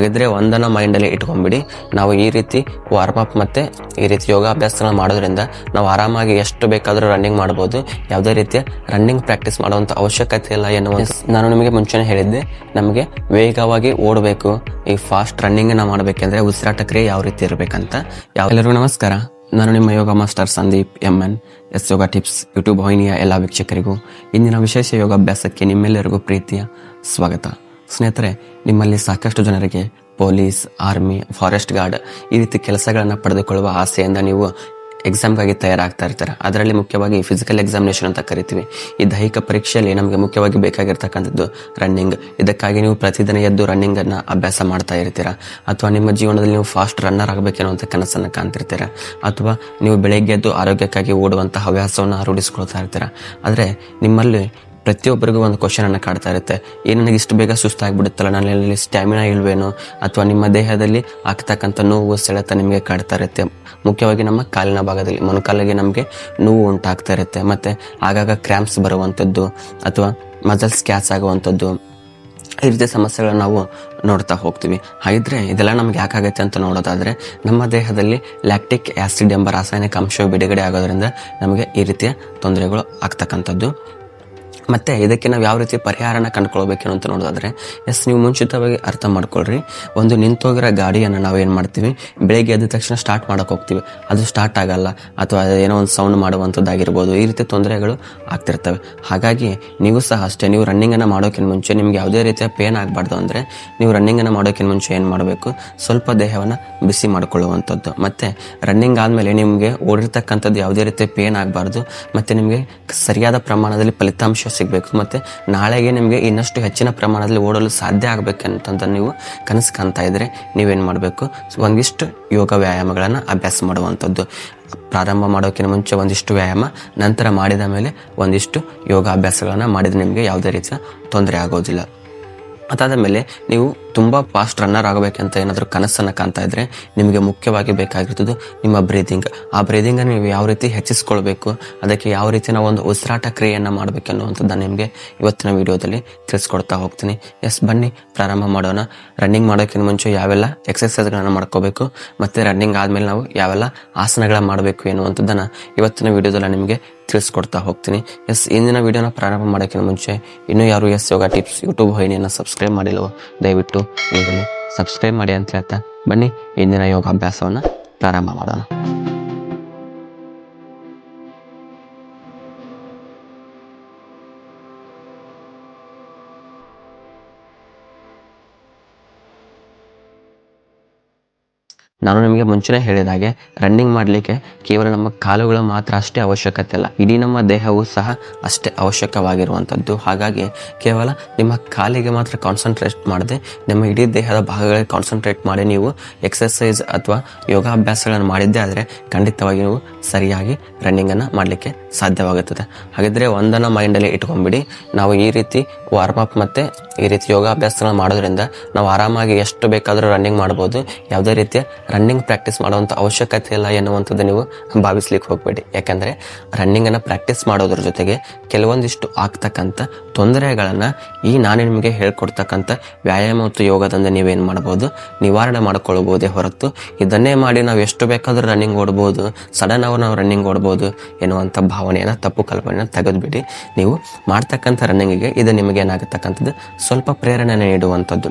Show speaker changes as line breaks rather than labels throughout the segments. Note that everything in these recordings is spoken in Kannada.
ಹಾಗಿದ್ರೆ ಒಂದನ್ನ ಮೈಂಡಲ್ಲಿ ಇಟ್ಕೊಂಡ್ಬಿಡಿ. ನಾವು ಈ ರೀತಿ ವಾರ್ಮ್ ಅಪ್ ಮತ್ತೆ ಈ ರೀತಿ ಯೋಗಾಭ್ಯಾಸನ ಮಾಡೋದ್ರಿಂದ ನಾವು ಆರಾಮಾಗಿ ಎಷ್ಟು ಬೇಕಾದರೂ ರನ್ನಿಂಗ್ ಮಾಡ್ಬೋದು. ಯಾವುದೇ ರೀತಿಯ ರನ್ನಿಂಗ್ ಪ್ರಾಕ್ಟೀಸ್ ಮಾಡುವಂಥ ಅವಶ್ಯಕತೆ ಇಲ್ಲ ಎನ್ನುವ ನಾನು ನಿಮಗೆ ಮುಂಚೆನೇ ಹೇಳಿದ್ದೆ ನಮಗೆ ವೇಗವಾಗಿ ಓಡಬೇಕು. ಈ ಫಾಸ್ಟ್ ರನ್ನಿಂಗನ್ನು ಮಾಡಬೇಕೆಂದ್ರೆ ಉಸಿರಾಟ ಕ್ರಿಯೆ ಯಾವ ರೀತಿ ಇರಬೇಕಂತ. ಯಾವೆಲ್ಲರಿಗೂ ನಮಸ್ಕಾರ. ನಾನು ನಿಮ್ಮ yoga master Sandeep M N. S yoga tips YouTube ವಾಹಿನಿಯ ಎಲ್ಲ ವೀಕ್ಷಕರಿಗೂ ಇಂದಿನ ವಿಶೇಷ ಯೋಗಾಭ್ಯಾಸಕ್ಕೆ ನಿಮ್ಮೆಲ್ಲರಿಗೂ ಪ್ರೀತಿಯ ಸ್ವಾಗತ. ಸ್ನೇಹಿತರೆ, ನಿಮ್ಮಲ್ಲಿ ಸಾಕಷ್ಟು ಜನರಿಗೆ ಪೊಲೀಸ್, ಆರ್ಮಿ, ಫಾರೆಸ್ಟ್ ಗಾರ್ಡ್ ಈ ರೀತಿ ಕೆಲಸಗಳನ್ನು ಪಡೆದುಕೊಳ್ಳುವ ಆಸೆಯಿಂದ ನೀವು ಎಕ್ಸಾಮ್ಗಾಗಿ ತಯಾರಾಗ್ತಾ ಇರ್ತಾರೆ. ಅದರಲ್ಲಿ ಮುಖ್ಯವಾಗಿ ಫಿಸಿಕಲ್ ಎಕ್ಸಾಮಿನೇಷನ್ ಅಂತ ಕರಿತೀವಿ. ಈ ದೈಹಿಕ ಪರೀಕ್ಷೆಯಲ್ಲಿ ನಮಗೆ ಮುಖ್ಯವಾಗಿ ಬೇಕಾಗಿರ್ತಕ್ಕಂಥದ್ದು ರನ್ನಿಂಗ್. ಇದಕ್ಕಾಗಿ ನೀವು ಪ್ರತಿದಿನ ಎದ್ದು ರನ್ನಿಂಗ್ ಅನ್ನ ಅಭ್ಯಾಸ ಮಾಡ್ತಾ ಇರ್ತೀರಾ. ಅಥವಾ ನಿಮ್ಮ ಜೀವನದಲ್ಲಿ ನೀವು ಫಾಸ್ಟ್ ರನ್ನರ್ ಆಗಬೇಕೇನೋ ಅಂತ ಕನಸನ್ನು ಕಾಣ್ತಿರ್ತೀರಾ. ಅಥವಾ ನೀವು ಬೆಳಗ್ಗೆ ಎದ್ದು ಆರೋಗ್ಯಕ್ಕಾಗಿ ಓಡುವಂಥ ಹವ್ಯಾಸವನ್ನು ರೂಢಿಸ್ಕೊಳ್ತಾ ಇರ್ತೀರಾ. ಆದರೆ ನಿಮ್ಮಲ್ಲಿ ಪ್ರತಿಯೊಬ್ಬರಿಗೂ ಒಂದು ಕ್ವಶನ್ ಅನ್ನ ಕಾಡ್ತಾ ಇರುತ್ತೆ. ಏನು ನನಗೆ ಇಷ್ಟು ಬೇಗ ಸುಸ್ತಾಗ್ಬಿಡುತ್ತಲ್ಲ? ನನ್ನಲ್ಲಿ ಸ್ಟ್ಯಾಮಿನಾ ಇಲ್ವೇನೋ? ಅಥವಾ ನಿಮ್ಮ ದೇಹದಲ್ಲಿ ಆಗ್ತಕ್ಕಂಥ ನೋವು, ಸೆಳೆತ ನಿಮಗೆ ಕಾಡ್ತಾ ಇರುತ್ತೆ. ಮುಖ್ಯವಾಗಿ ನಮ್ಮ ಕಾಲಿನ ಭಾಗದಲ್ಲಿ. ಮೊಣಕಾಲಿಗೆ ನಮಗೆ ನೋವು ಉಂಟಾಗ್ತಾ ಇರುತ್ತೆ. ಮತ್ತೆ ಆಗಾಗ ಕ್ರ್ಯಾಂಪ್ಸ್ ಬರುವಂಥದ್ದು, ಅಥವಾ ಮಸಲ್ಸ್ ಕ್ಯಾಚ್ ಆಗುವಂಥದ್ದು, ಈ ರೀತಿಯ ಸಮಸ್ಯೆಗಳನ್ನ ನಾವು ನೋಡ್ತಾ ಹೋಗ್ತೀವಿ. ಹಾಗಿದ್ರೆ ಇದೆಲ್ಲ ನಮ್ಗೆ ಯಾಕಾಗತ್ತೆ ಅಂತ ನೋಡೋದಾದ್ರೆ, ನಮ್ಮ ದೇಹದಲ್ಲಿ ಲ್ಯಾಕ್ಟಿಕ್ ಆಸಿಡ್ ಎಂಬ ರಾಸಾಯನಿಕ ಅಂಶವು ಬಿಡುಗಡೆ ಆಗೋದ್ರಿಂದ ನಮಗೆ ಈ ರೀತಿಯ ತೊಂದರೆಗಳು ಆಗ್ತಕ್ಕಂಥದ್ದು. ಮತ್ತೆ ಇದಕ್ಕೆ ನಾವು ಯಾವ ರೀತಿ ಪರಿಹಾರನ ಕಂಡುಕೊಳ್ಬೇಕೇನು ಅಂತ ನೋಡೋದಾದ್ರೆ ಎಸ್ ನೀವು ಮುಂಚಿತವಾಗಿ ಅರ್ಥ ಮಾಡ್ಕೊಳ್ರಿ. ಒಂದು ನಿಂತೋಗಿರೋ ಗಾಡಿಯನ್ನು ನಾವು ಏನು ಮಾಡ್ತೀವಿ? ಬೆಳಗ್ಗೆ ಎದ್ದ ತಕ್ಷಣ ಸ್ಟಾರ್ಟ್ ಮಾಡೋಕೆ ಹೋಗ್ತೀವಿ. ಅದು ಸ್ಟಾರ್ಟ್ ಆಗಲ್ಲ, ಅಥವಾ ಏನೋ ಒಂದು ಸೌಂಡ್ ಮಾಡುವಂಥದ್ದಾಗಿರ್ಬೋದು, ಈ ರೀತಿ ತೊಂದರೆಗಳು ಆಗ್ತಿರ್ತವೆ. ಹಾಗಾಗಿ ನೀವು ಸಹ ಅಷ್ಟೇ, ನೀವು ರನ್ನಿಂಗನ್ನು ಮಾಡೋಕ್ಕಿಂತ ಮುಂಚೆ ನಿಮಗೆ ಯಾವುದೇ ರೀತಿಯ ಪೇನ್ ಆಗಬಾರ್ದು ಅಂದರೆ, ನೀವು ರನ್ನಿಂಗನ್ನು ಮಾಡೋಕ್ಕಿಂತ ಮುಂಚೆ ಏನು ಮಾಡಬೇಕು? ಸ್ವಲ್ಪ ದೇಹವನ್ನು ಬಿಸಿ ಮಾಡಿಕೊಳ್ಳುವಂಥದ್ದು. ಮತ್ತು ರನ್ನಿಂಗ್ ಆದಮೇಲೆ ನಿಮಗೆ ಓಡಿರ್ತಕ್ಕಂಥದ್ದು ಯಾವುದೇ ರೀತಿಯ ಪೇನ್ ಆಗಬಾರ್ದು, ಮತ್ತು ನಿಮಗೆ ಸರಿಯಾದ ಪ್ರಮಾಣದಲ್ಲಿ ಫಲಿತಾಂಶ ಸಿಗಬೇಕು. ಮತ್ತು ನಾಳೆಗೆ ನಿಮಗೆ ಇನ್ನಷ್ಟು ಹೆಚ್ಚಿನ ಪ್ರಮಾಣದಲ್ಲಿ ಓಡಲು ಸಾಧ್ಯ ಆಗಬೇಕಂತಂತ ನೀವು ಕನಸು ಕಾಣ್ತಾ ಇದ್ದರೆ ನೀವೇನು ಮಾಡಬೇಕು? ಒಂದಿಷ್ಟು ಯೋಗ ವ್ಯಾಯಾಮಗಳನ್ನು ಅಭ್ಯಾಸ ಮಾಡುವಂಥದ್ದು. ಪ್ರಾರಂಭ ಮಾಡೋಕ್ಕಿಂತ ಮುಂಚೆ ಒಂದಿಷ್ಟು ವ್ಯಾಯಾಮ, ನಂತರ ಮಾಡಿದ ಮೇಲೆ ಒಂದಿಷ್ಟು ಯೋಗಾಭ್ಯಾಸಗಳನ್ನು ಮಾಡಿದರೆ ನಿಮಗೆ ಯಾವುದೇ ರೀತಿಯ ತೊಂದರೆ ಆಗೋದಿಲ್ಲ. ಅದಾದ ಮೇಲೆ ನೀವು ತುಂಬ ಫಾಸ್ಟ್ ರನ್ನರ್ ಆಗಬೇಕಂತ ಏನಾದರೂ ಕನಸನ್ನು ಕಾಣ್ತಾ ಇದ್ರೆ ನಿಮಗೆ ಮುಖ್ಯವಾಗಿ ಬೇಕಾಗಿರ್ತದ್ದು ನಿಮ್ಮ ಬ್ರೀದಿಂಗ್ ಆ ಬ್ರೀದಿಂಗನ್ನು ನೀವು ಯಾವ ರೀತಿ ಹೆಚ್ಚಿಸ್ಕೊಳ್ಬೇಕು, ಅದಕ್ಕೆ ಯಾವ ರೀತಿ ನಾವು ಒಂದು ಉಸಿರಾಟ ಕ್ರಿಯೆಯನ್ನು ಮಾಡಬೇಕನ್ನುವಂಥದ್ದನ್ನು ನಿಮಗೆ ಇವತ್ತಿನ ವಿಡಿಯೋದಲ್ಲಿ ತಿಳಿಸ್ಕೊಡ್ತಾ ಹೋಗ್ತೀನಿ. ಎಸ್, ಬನ್ನಿ, ಪ್ರಾರಂಭ ಮಾಡೋಣ. ರನ್ನಿಂಗ್ ಮಾಡೋಕ್ಕಿಂತ ಮುಂಚೆ ಯಾವೆಲ್ಲ ಎಕ್ಸಸೈಸ್ಗಳನ್ನು ಮಾಡ್ಕೋಬೇಕು, ಮತ್ತು ರನ್ನಿಂಗ್ ಆದಮೇಲೆ ನಾವು ಯಾವೆಲ್ಲ ಆಸನಗಳ ಮಾಡಬೇಕು ಎನ್ನುವಂಥದ್ದನ್ನು ಇವತ್ತಿನ ವಿಡಿಯೋದಲ್ಲಿ ನಿಮಗೆ ತಿಳಿಸ್ಕೊಡ್ತಾ ಹೋಗ್ತೀನಿ. ಎಸ್, ಇಂದಿನ ವಿಡಿಯೋನ ಪ್ರಾರಂಭ ಮಾಡೋಕ್ಕಿಂತ ಮುಂಚೆ ಇನ್ನೂ ಯಾರು ಎಸ್ ಯೋಗ ಟಿಪ್ಸ್ ಯೂಟ್ಯೂಬ್ ವಾಹಿನಿಯನ್ನು ಸಬ್ಸ್ಕ್ರೈಬ್ ಮಾಡಿಲ್ಲವೋ, ದಯವಿಟ್ಟು ಈಗಲೇ ಸಬ್ಸ್ಕ್ರೈಬ್ ಮಾಡಿ ಅಂತ ಹೇಳ್ತಾ. ಬನ್ನಿ ಇಂದಿನ ಯೋಗಾಭ್ಯಾಸವನ್ನು ಪ್ರಾರಂಭ ಮಾಡೋಣ. ನಾನು ನಿಮಗೆ ಮುಂಚೆನೇ ಹೇಳಿದ ಹಾಗೆ ರನ್ನಿಂಗ್ ಮಾಡಲಿಕ್ಕೆ ಕೇವಲ ನಮ್ಮ ಕಾಲುಗಳು ಮಾತ್ರ ಅಷ್ಟೇ ಅವಶ್ಯಕತೆ ಇಲ್ಲ. ಇಡೀ ನಮ್ಮ ದೇಹವು ಸಹ ಅಷ್ಟೇ ಅವಶ್ಯಕವಾಗಿರುವಂಥದ್ದು ಹಾಗಾಗಿ ಕೇವಲ ನಿಮ್ಮ ಕಾಲಿಗೆ ಮಾತ್ರ ಕಾನ್ಸಂಟ್ರೇಟ್ ಮಾಡದೆ ನಿಮ್ಮ ಇಡೀ ದೇಹದ ಭಾಗಗಳಿಗೆ ಕಾನ್ಸಂಟ್ರೇಟ್ ಮಾಡಿ ನೀವು ಎಕ್ಸಸೈಸ್ ಅಥವಾ ಯೋಗಾಭ್ಯಾಸಗಳನ್ನು ಮಾಡಿದ್ದೇ ಆದರೆ ಖಂಡಿತವಾಗಿ ನೀವು ಸರಿಯಾಗಿ ರನ್ನಿಂಗನ್ನು ಮಾಡಲಿಕ್ಕೆ ಸಾಧ್ಯವಾಗುತ್ತದೆ. ಹಾಗಿದ್ರೆ ಒಂದನ್ನು ಮೈಂಡಲ್ಲಿ ಇಟ್ಕೊಂಡ್ಬಿಡಿ. ನಾವು ಈ ರೀತಿ ವಾರ್ಮ್ ಅಪ್ ಮತ್ತು ಈ ರೀತಿ ಯೋಗಾಭ್ಯಾಸಗಳನ್ನ ಮಾಡೋದ್ರಿಂದ ನಾವು ಆರಾಮಾಗಿ ಎಷ್ಟು ಬೇಕಾದರೂ ರನ್ನಿಂಗ್ ಮಾಡ್ಬೋದು. ಯಾವುದೇ ರೀತಿಯ ರನ್ನಿಂಗ್ ಪ್ರಾಕ್ಟೀಸ್ ಮಾಡುವಂಥ ಅವಶ್ಯಕತೆ ಇಲ್ಲ ಎನ್ನುವಂಥದ್ದು ನೀವು ಭಾವಿಸ್ಲಿಕ್ಕೆ ಹೋಗಬೇಡಿ. ಯಾಕೆಂದರೆ ರನ್ನಿಂಗನ್ನು ಪ್ರಾಕ್ಟೀಸ್ ಮಾಡೋದ್ರ ಜೊತೆಗೆ ಕೆಲವೊಂದಿಷ್ಟು ಆಗ್ತಕ್ಕಂಥ ತೊಂದರೆಗಳನ್ನು ಈ ನಾನು ನಿಮಗೆ ಹೇಳ್ಕೊಡ್ತಕ್ಕಂಥ ವ್ಯಾಯಾಮ ಮತ್ತು ಯೋಗದಿಂದ ನೀವೇನು ಮಾಡ್ಬೋದು, ನಿವಾರಣೆ ಮಾಡ್ಕೊಳ್ಬೋದೇ ಹೊರತು ಇದನ್ನೇ ಮಾಡಿ ನಾವು ಎಷ್ಟು ಬೇಕಾದರೂ ರನ್ನಿಂಗ್ ಓಡ್ಬೋದು, ಸಡನ್ ಆಗಿ ನಾವು ರನ್ನಿಂಗ್ ಓಡ್ಬೋದು ಎನ್ನುವಂಥ ಭಾವನೆಯನ್ನು, ತಪ್ಪು ಕಲ್ಪನೆಯನ್ನು ತೆಗೆದುಬಿಡಿ. ನೀವು ಮಾಡ್ತಕ್ಕಂಥ ರನ್ನಿಂಗಿಗೆ ಇದು ನಿಮಗೆ ಏನಾಗತಕ್ಕಂಥದ್ದು? ಸ್ವಲ್ಪ ಪ್ರೇರಣೆ ನೀಡುವಂಥದ್ದು.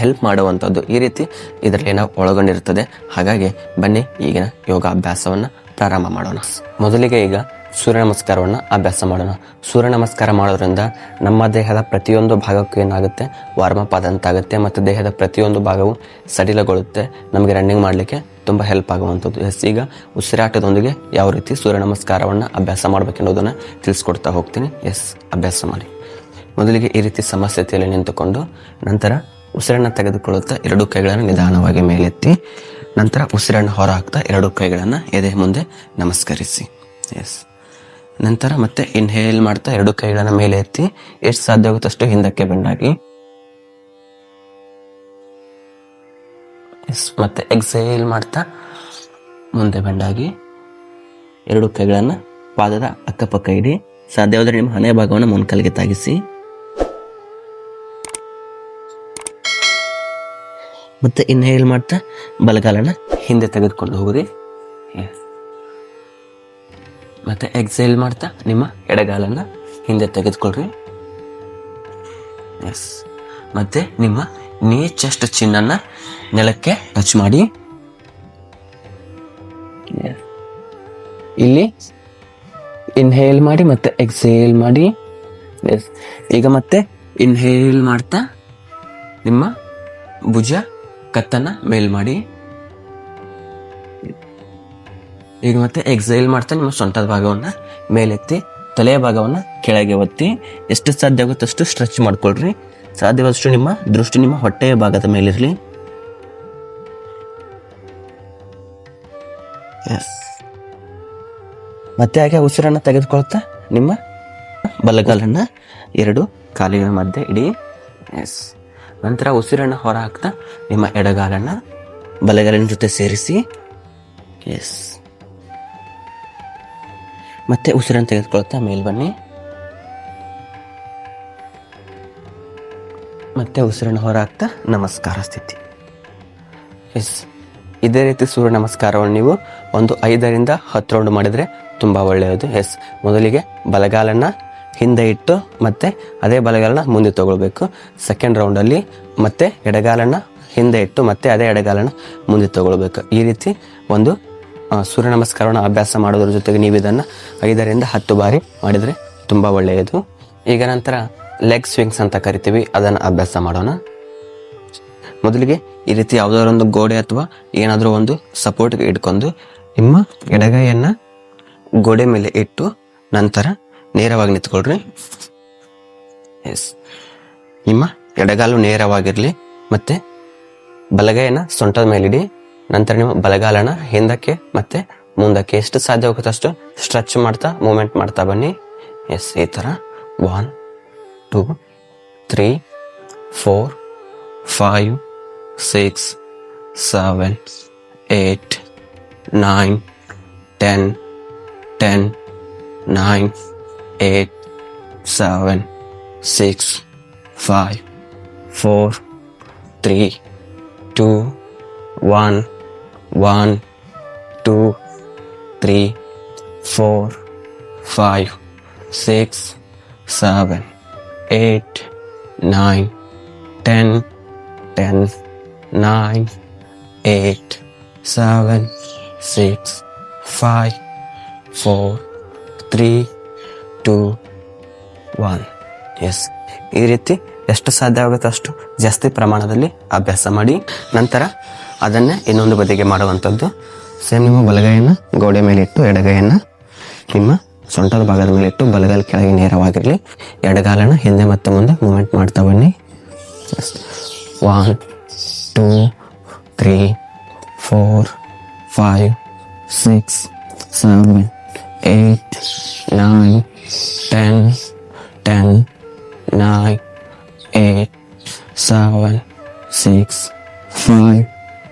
ಹೆಲ್ಪ್ ಮಾಡುವಂಥದ್ದು. ಈ ರೀತಿ ಇದರಲ್ಲಿ ನಾವು ಒಳಗೊಂಡಿರ್ತದೆ ಹಾಗಾಗಿ ಬನ್ನಿ, ಈಗಿನ ಯೋಗಾಭ್ಯಾಸವನ್ನು ಪ್ರಾರಂಭ ಮಾಡೋಣ. ಮೊದಲಿಗೆ ಈಗ ಸೂರ್ಯ ನಮಸ್ಕಾರವನ್ನು ಅಭ್ಯಾಸ ಮಾಡೋಣ. ಸೂರ್ಯ ನಮಸ್ಕಾರ ಮಾಡೋದ್ರಿಂದ ನಮ್ಮ ದೇಹದ ಪ್ರತಿಯೊಂದು ಭಾಗಕ್ಕೂ ಏನಾಗುತ್ತೆ? ವಾರ್ಮ್ ಅಪ್ ಆದಂತಾಗುತ್ತೆ ಮತ್ತು ದೇಹದ ಪ್ರತಿಯೊಂದು ಭಾಗವು ಸಡಿಲಗೊಳ್ಳುತ್ತೆ. ನಮಗೆ ರನ್ನಿಂಗ್ ಮಾಡಲಿಕ್ಕೆ ತುಂಬ ಹೆಲ್ಪ್ ಆಗುವಂಥದ್ದು. ಎಸ್ ಈಗ ಉಸಿರಾಟದೊಂದಿಗೆ ಯಾವ ರೀತಿ ಸೂರ್ಯ ನಮಸ್ಕಾರವನ್ನು ಅಭ್ಯಾಸ ಮಾಡಬೇಕೆನ್ನುವುದನ್ನು ತಿಳಿಸ್ಕೊಡ್ತಾ ಹೋಗ್ತೀನಿ. ಎಸ್ ಅಭ್ಯಾಸ ಮಾಡಿ. ಮೊದಲಿಗೆ ಈ ರೀತಿ ಸಮಸ್ಥಿತಿಯಲ್ಲಿ ನಿಂತುಕೊಂಡು ನಂತರ ಉಸಿರನ್ನು ತೆಗೆದುಕೊಳ್ಳುತ್ತಾ ಎರಡು ಕೈಗಳನ್ನು ನಿಧಾನವಾಗಿ ಮೇಲೆತ್ತಿ ನಂತರ ಉಸಿರನ್ನು ಹೊರ ಹಾಕ್ತಾ ಎರಡು ಕೈಗಳನ್ನು ಎದೆ ಮುಂದೆ ನಮಸ್ಕರಿಸಿ. ಎಸ್ ನಂತರ ಮತ್ತೆ ಇನ್ಹೇಲ್ ಮಾಡ್ತಾ ಎರಡು ಕೈಗಳನ್ನು ಮೇಲೆ ಎತ್ತಿ, ಎಷ್ಟು ಸಾಧ್ಯ ಆಗುತ್ತೆ ಅಷ್ಟು ಹಿಂದಕ್ಕೆ ಬೆಂಡಾಗಿ ಮತ್ತೆ ಎಕ್ಸೇಲ್ ಮಾಡ್ತಾ, ಮುಂದೆ ಬೆಂಡಾಗಿ ಎರಡು ಕೈಗಳನ್ನು ಪಾದದ ಅಕ್ಕಪಕ್ಕ ಇಡಿ. ಸಾಧ್ಯವಾದರೆ ನಿಮ್ಮ ಹಣೆಯ ಭಾಗವನ್ನು ಮೊಣಕಾಲಿಗೆ ತಾಗಿಸಿ. ಮತ್ತೆ ಇನ್ಹೇಲ್ ಮಾಡ್ತಾ ಬಲಗಾಲನ ಹಿಂದೆ ತೆಗೆದುಕೊಂಡು ಹೋಗ್ರಿ. ಮತ್ತೆ ಎಕ್ಸೈಲ್ ಮಾಡ್ತಾ ನಿಮ್ಮ ಎಡಗಾಲನ್ನ ಹಿಂದೆ ತೆಗೆದುಕೊಳ್ರಿ. ಎಸ್ ಮತ್ತೆ ನಿಮ್ಮ ನೀ ಚೆಸ್ಟ್ ಚಿನ್ನನ್ನ ನೆಲಕ್ಕೆ ಟಚ್ ಮಾಡಿ. ಇಲ್ಲಿ ಇನ್ಹೇಲ್ ಮಾಡಿ ಮತ್ತೆ ಎಕ್ಸೇಲ್ ಮಾಡಿ. ಎಸ್ ಈಗ ಮತ್ತೆ ಇನ್ಹೇಲ್ ಮಾಡ್ತಾ ನಿಮ್ಮ ಭುಜ ಕತ್ತನ್ನ ಮೇಲ್ ಮಾಡಿ. ಈಗ ಮತ್ತೆ ಎಕ್ಸೈಲ್ ಮಾಡ್ತಾ ನಿಮ್ಮ ಸೊಂಟದ ಭಾಗವನ್ನ ಮೇಲೆತ್ತಿ ತಲೆಯ ಭಾಗವನ್ನ ಕೆಳಗೆ ಒತ್ತಿ ಎಷ್ಟು ಸಾಧ್ಯ ಆಗುತ್ತೆ ಅಷ್ಟು ಸ್ಟ್ರೆಚ್ ಮಾಡ್ಕೊಳ್ರಿ. ಸಾಧ್ಯವಾದಷ್ಟು ನಿಮ್ಮ ದೃಷ್ಟಿ ನಿಮ್ಮ ಹೊಟ್ಟೆಯ ಭಾಗದ ಮೇಲಿರಲಿ. ಎಸ್ ಮತ್ತೆ ಹಾಗೆ ಉಸಿರನ್ನ ತೆಗೆದುಕೊಳ್ತಾ ನಿಮ್ಮ ಬಲಗಾಲನ್ನ ಎರಡು ಕಾಲಿನ ಮಧ್ಯೆ ಇಡಿ. ಎಸ್ ನಂತರ ಉಸಿರನ್ನ ಹೊರ ಹಾಕ್ತಾ ನಿಮ್ಮ ಎಡಗಾಲನ್ನ ಬಲಗಾಲಿನ ಜೊತೆ ಸೇರಿಸಿ. ಎಸ್ ಮತ್ತೆ ಉಸಿರನ್ನು ತೆಗೆದುಕೊಳ್ತಾ ಮೇಲೆ ಬನ್ನಿ. ಮತ್ತೆ ಉಸಿರನ್ನು ಹೊರ ಹಾಕ್ತಾ ನಮಸ್ಕಾರ ಸ್ಥಿತಿ. ಎಸ್, ಇದೇ ರೀತಿ ಸೂರ್ಯ ನಮಸ್ಕಾರವನ್ನು ನೀವು ಒಂದು ಐದರಿಂದ ಹತ್ತು ರೌಂಡ್ ಮಾಡಿದರೆ ತುಂಬ ಒಳ್ಳೆಯದು. ಎಸ್, ಮೊದಲಿಗೆ ಬಲಗಾಲನ್ನು ಹಿಂದೆ ಇಟ್ಟು ಮತ್ತೆ ಅದೇ ಬಲಗಾಲನ ಮುಂದೆ ತಗೊಳ್ಬೇಕು. ಸೆಕೆಂಡ್ ರೌಂಡಲ್ಲಿ ಮತ್ತೆ ಎಡಗಾಲನ್ನು ಹಿಂದೆ ಇಟ್ಟು ಮತ್ತೆ ಅದೇ ಎಡಗಾಲನ ಮುಂದೆ ತಗೊಳ್ಬೇಕು. ಈ ರೀತಿ ಒಂದು ಸೂರ್ಯ ನಮಸ್ಕಾರವನ್ನು ಅಭ್ಯಾಸ ಮಾಡೋದ್ರ ಜೊತೆಗೆ ನೀವು ಇದನ್ನು ಐದರಿಂದ ಹತ್ತು ಬಾರಿ ಮಾಡಿದರೆ ತುಂಬ ಒಳ್ಳೆಯದು. ಈಗ ನಂತರ ಲೆಗ್ ಸ್ವಿಂಗ್ಸ್ ಅಂತ ಕರಿತೀವಿ, ಅದನ್ನು ಅಭ್ಯಾಸ ಮಾಡೋಣ. ಮೊದಲಿಗೆ ಈ ರೀತಿ ಯಾವುದಾದ್ರು ಒಂದು ಗೋಡೆ ಅಥವಾ ಏನಾದರೂ ಒಂದು ಸಪೋರ್ಟ್ಗೆ ಇಟ್ಕೊಂಡು ನಿಮ್ಮ ಎಡಗೈಯನ್ನು ಗೋಡೆ ಮೇಲೆ ಇಟ್ಟು ನಂತರ ನೇರವಾಗಿ ನಿಂತ್ಕೊಳ್ರಿ. ಎಸ್ ನಿಮ್ಮ ಎಡಗಾಲು ನೇರವಾಗಿರಲಿ, ಮತ್ತೆ ಬಲಗೈಯನ್ನು ಸೊಂಟದ ಮೇಲಿಡಿ. ನಂತರ ನಿಮ್ಮ ಬಲಗಾಲನ ಹಿಂದಕ್ಕೆ ಮತ್ತೆ ಮುಂದಕ್ಕೆ ಎಷ್ಟು ಸಾಧ್ಯ ಅಷ್ಟು ಸ್ಟ್ರೆಚ್ ಮಾಡ್ತಾ ಮೂಮೆಂಟ್ ಮಾಡ್ತಾ ಬನ್ನಿ. ಎಸ್ ಈ ಥರ one two three four five six seven eight nine ten ten nine eight seven six five four three two one one two three four five six seven eight nine ten ten nine eight seven six five four three two one yes ಈ ರೀತಿ ಎಷ್ಟು ಸಾಧ್ಯ ಆಗುತ್ತೋ ಅಷ್ಟು ಜಾಸ್ತಿ ಪ್ರಮಾಣದಲ್ಲಿ ಅಭ್ಯಾಸ ಮಾಡಿ. ನಂತರ ಅದನ್ನೇ ಇನ್ನೊಂದು ಬದಿಗೆ ಮಾಡುವಂಥದ್ದು. ಸೇಮ್ ನಿಮ್ಮ ಬಲಗೈಯನ್ನು ಗೋಡೆ ಮೇಲೆ ಇಟ್ಟು ಎಡಗೈಯನ್ನು ನಿಮ್ಮ ಸೊಂಟದ ಭಾಗದ ಮೇಲೆ ಇಟ್ಟು ಬಲಗಾಲ ಕೆಳಗೆ ನೇರವಾಗಿರಲಿ. ಎಡಗಾಲನ ಹಿಂದೆ ಮತ್ತೆ ಮುಂದೆ ಮೂಮೆಂಟ್ ಮಾಡ್ತಾ ಬನ್ನಿ. One two three four five six seven eight nine ten ten nine eight seven six five,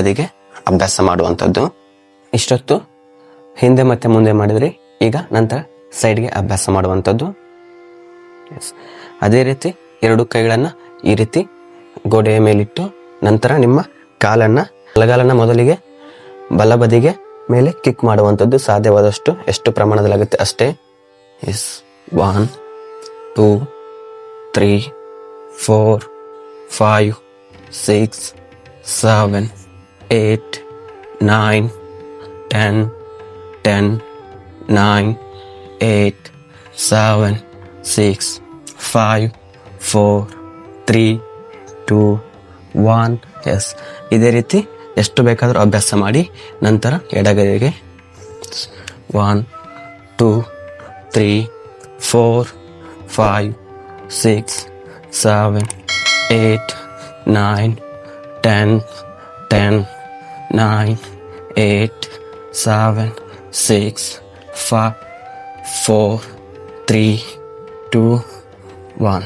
ಬದಿಗೆ ಅಭ್ಯಾಸ ಮಾಡುವಂಥದ್ದು. ಇಷ್ಟೊತ್ತು ಹಿಂದೆ ಮತ್ತೆ ಮುಂದೆ ಮಾಡಿದ್ರಿ ಈಗ ನಂತರ ಸೈಡ್ಗೆ ಅಭ್ಯಾಸ ಮಾಡುವಂಥದ್ದು. ಅದೇ ರೀತಿ ಎರಡು ಕೈಗಳನ್ನು ಈ ರೀತಿ ಗೋಡೆಯ ಮೇಲಿಟ್ಟು ನಂತರ ನಿಮ್ಮ ಕಾಲನ್ನು ಬಲಗಾಲನ್ನ ಮೊದಲಿಗೆ ಬಲ ಬದಿಗೆ ಮೇಲೆ ಕಿಕ್ ಮಾಡುವಂಥದ್ದು ಸಾಧ್ಯವಾದಷ್ಟು ಎಷ್ಟು ಪ್ರಮಾಣದಲ್ಲಾಗುತ್ತೆ ಅಷ್ಟೇ. Yes one two three four five six seven eight nine ten ten nine eight seven six five four three two one yes ಇದೇ ರೀತಿ ಎಷ್ಟು ಬೇಕಾದರೂ ಅಭ್ಯಾಸ ಮಾಡಿ ನಂತರ ಎಡಗೈಗೆ one two three four five six seven eight nine ten ten nine eight seven six five four three two one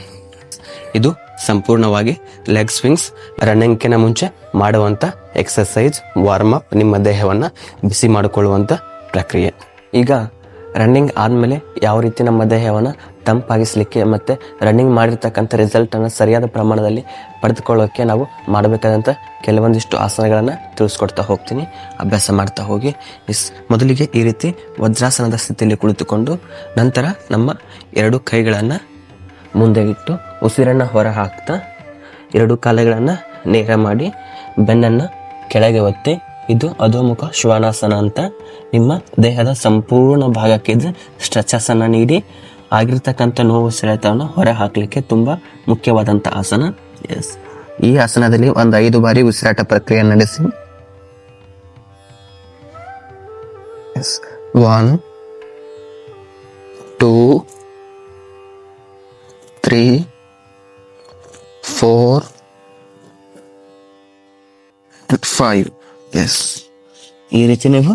ಇದು ಸಂಪೂರ್ಣವಾಗಿ ಲೆಗ್ ಸ್ವಿಂಗ್ಸ್ ರನ್ನಿಂಗ್ಕಿಂತ ಮುಂಚೆ ಮಾಡುವಂಥ ಎಕ್ಸಸೈಸ್ ವಾರ್ಮ್ ಅಪ್ ನಿಮ್ಮ ದೇಹವನ್ನು ಬಿಸಿ ಮಾಡಿಕೊಳ್ಳುವಂಥ ಪ್ರಕ್ರಿಯೆ. ಈಗ ರನ್ನಿಂಗ್ ಆದಮೇಲೆ ಯಾವ ರೀತಿ ನಮ್ಮ ದೇಹವನ್ನು ತಂಪಾಗಿಸಲಿಕ್ಕೆ ಮತ್ತು ರನ್ನಿಂಗ್ ಮಾಡಿರ್ತಕ್ಕಂಥ ರಿಸಲ್ಟನ್ನು ಸರಿಯಾದ ಪ್ರಮಾಣದಲ್ಲಿ ಪಡೆದುಕೊಳ್ಳೋಕ್ಕೆ ನಾವು ಮಾಡಬೇಕಾದಂಥ ಕೆಲವೊಂದಿಷ್ಟು ಆಸನಗಳನ್ನು ತಿಳಿಸ್ಕೊಡ್ತಾ ಹೋಗ್ತೀನಿ. ಅಭ್ಯಾಸ ಮಾಡ್ತಾ ಹೋಗಿ. ಇಸ್, ಮೊದಲಿಗೆ ಈ ರೀತಿ ವಜ್ರಾಸನದ ಸ್ಥಿತಿಯಲ್ಲಿ ಕುಳಿತುಕೊಂಡು ನಂತರ ನಮ್ಮ ಎರಡು ಕೈಗಳನ್ನು ಮುಂದೆ ಇಟ್ಟು ಉಸಿರನ್ನು ಹೊರ ಹಾಕ್ತಾ ಎರಡು ಕಾಲುಗಳನ್ನು ನೇರ ಮಾಡಿ ಬೆನ್ನನ್ನು ಕೆಳಗೆ ಒತ್ತಿ, ಇದು ಅಧೋಮುಖ ಶ್ವಾನಾಸನ ಅಂತ ನಿಮ್ಮ ದೇಹದ ಸಂಪೂರ್ಣ ಭಾಗಕ್ಕೆ ಇದು ಸ್ಟ್ರೆಚಸನ್ನು ನೀಡಿ ಆಗಿರ್ತಕ್ಕಂಥ ನೋವು ಸೆಳೆತವನ್ನು ಹೊರ ಹಾಕಲಿಕ್ಕೆ ತುಂಬ ಮುಖ್ಯವಾದಂಥ ಆಸನ. ಎಸ್ ಈ ಆಸನದಲ್ಲಿ ಒಂದು ಐದು ಬಾರಿ ಉಸಿರಾಟ ಪ್ರಕ್ರಿಯೆ ನಡೆಸಿ. Yes one two three four five yes ಈ ರೀತಿ ನೀವು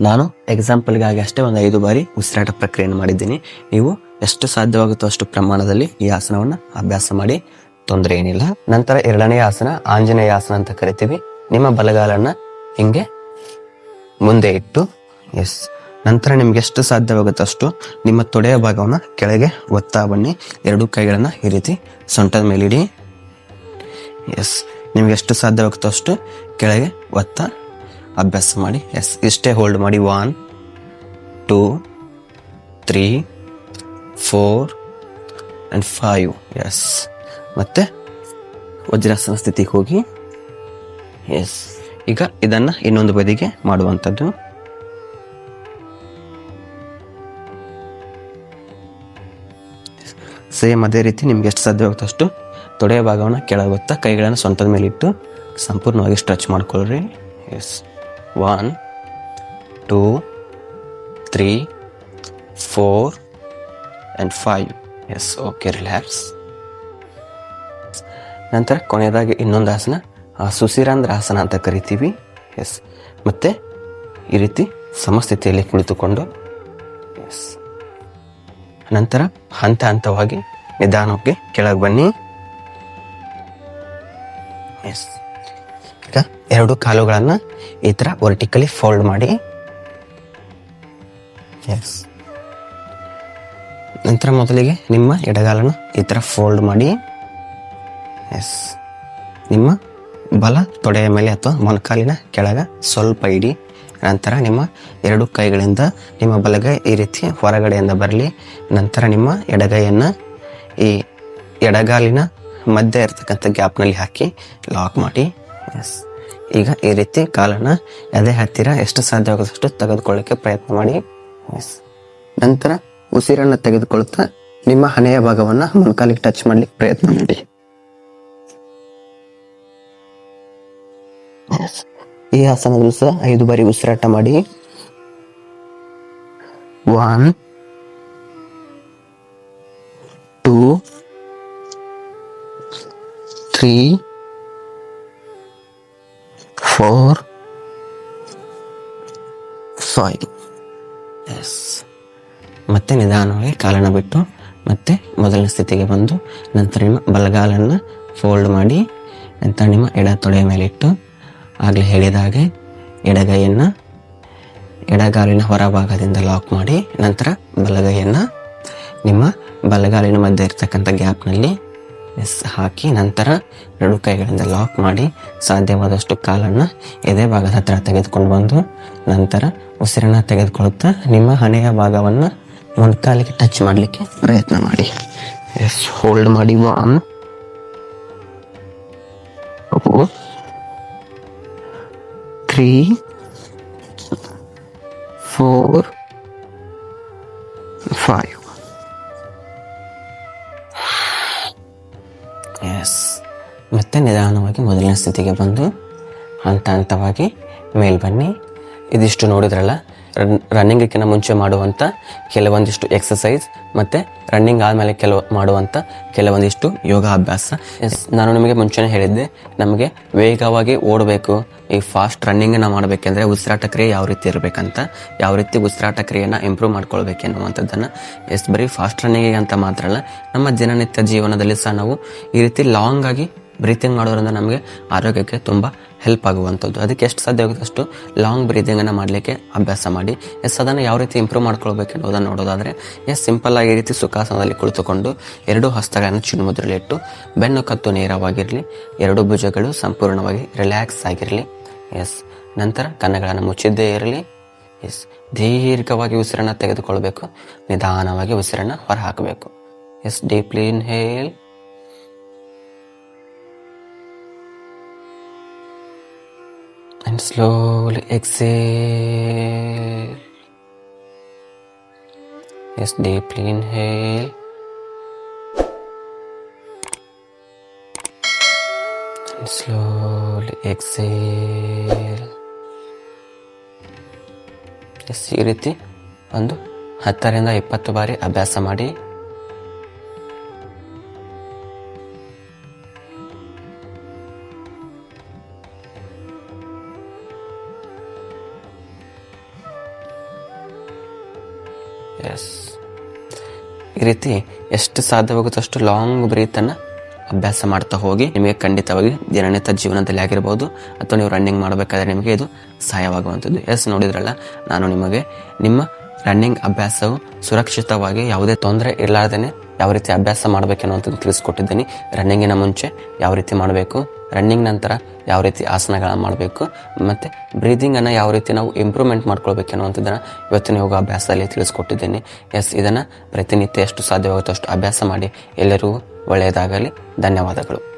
ನಾನು ಎಕ್ಸಾಂಪಲ್ಗಾಗಿ ಅಷ್ಟೇ ಒಂದು ಐದು ಬಾರಿ ಉಸಿರಾಟ ಪ್ರಕ್ರಿಯೆಯನ್ನು ಮಾಡಿದ್ದೀನಿ. ನೀವು ಎಷ್ಟು ಸಾಧ್ಯವಾಗುತ್ತೋ ಅಷ್ಟು ಪ್ರಮಾಣದಲ್ಲಿ ಈ ಆಸನವನ್ನು ಅಭ್ಯಾಸ ಮಾಡಿ, ತೊಂದರೆ ಏನಿಲ್ಲ. ನಂತರ ಎರಡನೇ ಆಸನ, ಆಂಜನೇಯ ಆಸನ ಅಂತ ಕರಿತೀವಿ. ನಿಮ್ಮ ಬಲಗಾಲನ್ನ ಹಿಂಗೆ ಮುಂದೆ ಇಟ್ಟು, ಎಸ್. ನಂತರ ನಿಮ್ಗೆ ಎಷ್ಟು ಸಾಧ್ಯವಾಗುತ್ತೋ ಅಷ್ಟು ನಿಮ್ಮ ತೊಡೆಯ ಭಾಗವನ್ನು ಕೆಳಗೆ ಒತ್ತಾ ಬನ್ನಿ. ಎರಡು ಕೈಗಳನ್ನು ಈ ರೀತಿ ಸೊಂಟದ ಮೇಲಿಡಿ. ಎಸ್. ನಿಮ್ಗೆ ಎಷ್ಟು ಸಾಧ್ಯವಾಗುತ್ತೋ ಅಷ್ಟು ಕೆಳಗೆ ಒತ್ತ ಅಭ್ಯಾಸ ಮಾಡಿ, ಎಸ್, ಇಷ್ಟೇ ಹೋಲ್ಡ್ ಮಾಡಿ. One two three four and five yes ಮತ್ತೆ ವಜ್ರಾಸನ ಸ್ಥಿತಿಗೆ ಹೋಗಿ ಎಸ್ ಈಗ ಇದನ್ನು ಇನ್ನೊಂದು ಬದಿಗೆ ಮಾಡುವಂಥದ್ದು. ಸೇಮ್ ಅದೇ ರೀತಿ ನಿಮ್ಗೆ ಎಷ್ಟು ಸಾಧ್ಯವಾಗುತ್ತೆ ಅಷ್ಟು ತೊಡೆಯ ಭಾಗವನ್ನು ಕೆಳಗೆ ಒತ್ತಾ ಕೈಗಳನ್ನು ಸ್ವಂತದ ಮೇಲೆ ಇಟ್ಟು ಸಂಪೂರ್ಣವಾಗಿ ಸ್ಟ್ರೆಚ್ ಮಾಡ್ಕೊಳ್ರಿ. Yes one two three four and five yes okay relax ನಂತರ ಕೊನೆಯದಾಗಿ ಇನ್ನೊಂದು ಆಸನ ಸುಸಿರಾಂಧ್ರ ಆಸನ ಅಂತ ಕರಿತೀವಿ. ಎಸ್ ಮತ್ತೆ ಈ ರೀತಿ ಸಮಸ್ಥಿತಿಯಲ್ಲಿ ಕುಳಿತುಕೊಂಡು. ಎಸ್ ನಂತರ ಹಂತ ಹಂತವಾಗಿ ನಿಧಾನಕ್ಕೆ ಕೆಳಗೆ ಬನ್ನಿ. ಎಸ್ ಈಗ ಎರಡು ಕಾಲುಗಳನ್ನು ಈ ಥರ ವರ್ಟಿಕಲಿ ಫೋಲ್ಡ್ ಮಾಡಿ. ಎಸ್ ನಂತರ ಮೊದಲಿಗೆ ನಿಮ್ಮ ಎಡಗಾಲನ್ನು ಈ ಥರ ಫೋಲ್ಡ್ ಮಾಡಿ. ಎಸ್ ನಿಮ್ಮ ಬಲ ತೊಡೆಯ ಮೇಲೆ ಅಥವಾ ಮೊಣಕಾಲಿನ ಕೆಳಗೆ ಸ್ವಲ್ಪ ಇಡಿ. ನಂತರ ನಿಮ್ಮ ಎರಡು ಕೈಗಳಿಂದ ನಿಮ್ಮ ಬಲಗೈ ಈ ರೀತಿ ಹೊರಗಡೆಯಿಂದ ಬರಲಿ. ನಂತರ ನಿಮ್ಮ ಎಡಗೈಯನ್ನು ಈ ಎಡಗಾಲಿನ ಮಧ್ಯೆ ಇರ್ತಕ್ಕಂಥ ಗ್ಯಾಪ್ನಲ್ಲಿ ಹಾಕಿ ಲಾಕ್ ಮಾಡಿ. ಎಸ್ ಈಗ ಈ ರೀತಿ ಕಾಲನ್ನು ಎದೆ ಹತ್ತಿರ ಎಷ್ಟು ಸಾಧ್ಯವಾಗುತ್ತಷ್ಟು ತೆಗೆದುಕೊಳ್ಳೋಕ್ಕೆ ಪ್ರಯತ್ನ ಮಾಡಿ. ಎಸ್ ನಂತರ ಉಸಿರನ್ನು ತೆಗೆದುಕೊಳ್ಳುತ್ತಾ ನಿಮ್ಮ ಹಣೆಯ ಭಾಗವನ್ನ ಮೊಣಕಾಲಿಗೆ ಟಚ್ ಮಾಡ್ಲಿಕ್ಕೆ ಪ್ರಯತ್ನ ಮಾಡಿ. ಈ ಆಸನದಲ್ಲೂ ಸಹ ಐದು ಬಾರಿ ಉಸಿರಾಟ ಮಾಡಿ. One two three five yes ಮತ್ತೆ ನಿಧಾನವಾಗಿ ಕಾಲನ್ನು ಬಿಟ್ಟು ಮತ್ತೆ ಮೊದಲನೇ ಸ್ಥಿತಿಗೆ ಬಂದು ನಂತರ ನಿಮ್ಮ ಬಲಗಾಲನ್ನು ಫೋಲ್ಡ್ ಮಾಡಿ ನಂತರ ನಿಮ್ಮ ಎಡ ತೊಡೆಯ ಮೇಲೆ ಇಟ್ಟು ಆಗಲೇ ಹೇಳಿದ ಹಾಗೆ ಎಡಗೈಯನ್ನು ಎಡಗಾಲಿನ ಹೊರಭಾಗದಿಂದ ಲಾಕ್ ಮಾಡಿ ನಂತರ ಬಲಗೈಯನ್ನು ನಿಮ್ಮ ಬಲಗಾಲಿನ ಮಧ್ಯೆ ಇರ್ತಕ್ಕಂಥ ಗ್ಯಾಪ್ನಲ್ಲಿ ಎಸ್ ಹಾಕಿ ನಂತರ ಎರಡು ಕೈಗಳಿಂದ ಲಾಕ್ ಮಾಡಿ ಸಾಧ್ಯವಾದಷ್ಟು ಕಾಲನ್ನು ಎದೆ ಭಾಗದ ಹತ್ರ ತೆಗೆದುಕೊಂಡು ಬಂದು ನಂತರ ಉಸಿರನ್ನು ತೆಗೆದುಕೊಳ್ಳುತ್ತಾ ನಿಮ್ಮ ಹಣೆಯ ಭಾಗವನ್ನು ಮೊಣಕಾಲಿಗೆ ಟಚ್ ಮಾಡಲಿಕ್ಕೆ ಪ್ರಯತ್ನ ಮಾಡಿ. ಎಸ್ ಹೋಲ್ಡ್ ಮಾಡಿ ಒನ್ ತ್ರೀ ಫೋರ್ ಮತ್ತೆ ನಿಧಾನವಾಗಿ ಮೊದಲನೇ ಸ್ಥಿತಿಗೆ ಬಂದು ಹಂತ ಹಂತವಾಗಿ ಮೇಲ್ ಬನ್ನಿ. ಇದಿಷ್ಟು ನೋಡಿದ್ರಲ್ಲ ರನ್ನಿಂಗಿಕ್ಕಿಂತ ಮುಂಚೆ ಮಾಡುವಂಥ ಕೆಲವೊಂದಿಷ್ಟು ಎಕ್ಸಸೈಸ್ ಮತ್ತು ರನ್ನಿಂಗ್ ಆದಮೇಲೆ ಕೆಲವು ಮಾಡುವಂಥ ಕೆಲವೊಂದಿಷ್ಟು ಯೋಗಾಭ್ಯಾಸ. ಎಸ್ ನಾನು ನಿಮಗೆ ಮುಂಚೆನೇ ಹೇಳಿದ್ದೆ, ನಮಗೆ ವೇಗವಾಗಿ ಓಡಬೇಕು. ಈ ಫಾಸ್ಟ್ ರನ್ನಿಂಗನ್ನು ಮಾಡಬೇಕೆಂದರೆ ಉಸಿರಾಟ ಕ್ರಿಯೆ ಯಾವ ರೀತಿ ಇರಬೇಕಂತ, ಯಾವ ರೀತಿ ಉಸಿರಾಟ ಕ್ರಿಯೆಯನ್ನು ಇಂಪ್ರೂವ್ ಮಾಡ್ಕೊಳ್ಬೇಕು ಎನ್ನುವಂಥದ್ದನ್ನು. ಎಸ್ ಬರೀ ಫಾಸ್ಟ್ ರನ್ನಿಂಗಿಗೆ ಅಂತ ಮಾತ್ರ ಅಲ್ಲ, ನಮ್ಮ ದಿನನಿತ್ಯ ಜೀವನದಲ್ಲಿ ಸಹ ನಾವು ಈ ರೀತಿ ಲಾಂಗ್ ಆಗಿ ಬ್ರೀತಿಂಗ್ ಮಾಡೋದ್ರಿಂದ ನಮಗೆ ಆರೋಗ್ಯಕ್ಕೆ ತುಂಬ ಹೆಲ್ಪ್ ಆಗುವಂಥದ್ದು. ಅದಕ್ಕೆ ಎಷ್ಟು ಸಾಧ್ಯ ಆಗುತ್ತೆ ಅಷ್ಟು ಲಾಂಗ್ ಬ್ರೀತಿಂಗನ್ನು ಮಾಡಲಿಕ್ಕೆ ಅಭ್ಯಾಸ ಮಾಡಿ. ಎಸ್, ಅದನ್ನು ಯಾವ ರೀತಿ ಇಂಪ್ರೂವ್ ಮಾಡ್ಕೊಳ್ಬೇಕು ಅನ್ನೋದನ್ನು ನೋಡೋದಾದರೆ, ಎಸ್ ಸಿಂಪಲ್ ಆಗಿ ಈ ರೀತಿ ಸುಖಾಸನದಲ್ಲಿ ಕುಳಿತುಕೊಂಡು ಎರಡು ಹಸ್ತಗಳನ್ನು ಚಿನ್ಮುದ್ರಲಿಟ್ಟು ಬೆನ್ನು ಕತ್ತು ನೇರವಾಗಿರಲಿ, ಎರಡು ಭುಜಗಳು ಸಂಪೂರ್ಣವಾಗಿ ರಿಲ್ಯಾಕ್ಸ್ ಆಗಿರಲಿ, ಎಸ್, ನಂತರ ಕನ್ನಗಳನ್ನು ಮುಚ್ಚಿದ್ದೇ ಇರಲಿ, ಎಸ್, ದೀರ್ಘವಾಗಿ ಉಸಿರನ್ನು ತೆಗೆದುಕೊಳ್ಬೇಕು, ನಿಧಾನವಾಗಿ ಉಸಿರನ್ನು ಹೊರಹಾಕಬೇಕು. Yes deeply inhale and slowly exhale. Yes, deeply inhale. And slowly exhale. Yes ಈ ರೀತಿ ಒಂದು ಹತ್ತರಿಂದ ಇಪ್ಪತ್ತು ಬಾರಿ ಅಭ್ಯಾಸ ಮಾಡಿ ಎಸ್ ಈ ರೀತಿ ಎಷ್ಟು ಸಾಧ್ಯವಾಗುತ್ತೋ ಅಷ್ಟು ಲಾಂಗ್ ಬ್ರೀತನ್ನು ಅಭ್ಯಾಸ ಮಾಡ್ತಾ ಹೋಗಿ ನಿಮಗೆ ಖಂಡಿತವಾಗಿ ದಿನನಿತ್ಯ ಜೀವನದಲ್ಲಿ ಆಗಿರ್ಬೋದು, ಅಥವಾ ನೀವು ರನ್ನಿಂಗ್ ಮಾಡಬೇಕಾದ್ರೆ ನಿಮಗೆ ಇದು ಸಹಾಯವಾಗುವಂಥದ್ದು. ಎಸ್ ನೋಡಿದ್ರಲ್ಲ, ನಾನು ನಿಮಗೆ ನಿಮ್ಮ ರನ್ನಿಂಗ್ ಅಭ್ಯಾಸವು ಸುರಕ್ಷಿತವಾಗಿ ಯಾವುದೇ ತೊಂದರೆ ಇರಲಾರ್ದೇ ಯಾವ ರೀತಿ ಅಭ್ಯಾಸ ಮಾಡಬೇಕೆನ್ನುವಂಥದ್ದು ತಿಳಿಸ್ಕೊಟ್ಟಿದ್ದೀನಿ. ರನ್ನಿಂಗಿನ ಮುಂಚೆ ಯಾವ ರೀತಿ ಮಾಡಬೇಕು ರನ್ನಿಂಗ್ ನಂತರ ಯಾವ ರೀತಿ ಆಸನಗಳನ್ನು ಮಾಡಬೇಕು, ಮತ್ತು ಬ್ರೀದಿಂಗನ್ನು ಯಾವ ರೀತಿ ನಾವು ಇಂಪ್ರೂವ್ಮೆಂಟ್ ಮಾಡ್ಕೊಳ್ಬೇಕು ಅನ್ನುವಂಥದ್ದನ್ನು ಇವತ್ತಿನ ಯೋಗ ಅಭ್ಯಾಸದಲ್ಲಿ ತಿಳಿಸ್ಕೊಟ್ಟಿದ್ದೀನಿ. ಎಸ್ ಇದನ್ನು ಪ್ರತಿನಿತ್ಯ ಎಷ್ಟು ಸಾಧ್ಯವಾಗುತ್ತೋ ಅಷ್ಟು ಅಭ್ಯಾಸ ಮಾಡಿ ಎಲ್ಲರಿಗೂ ಒಳ್ಳೆಯದಾಗಲಿ. ಧನ್ಯವಾದಗಳು.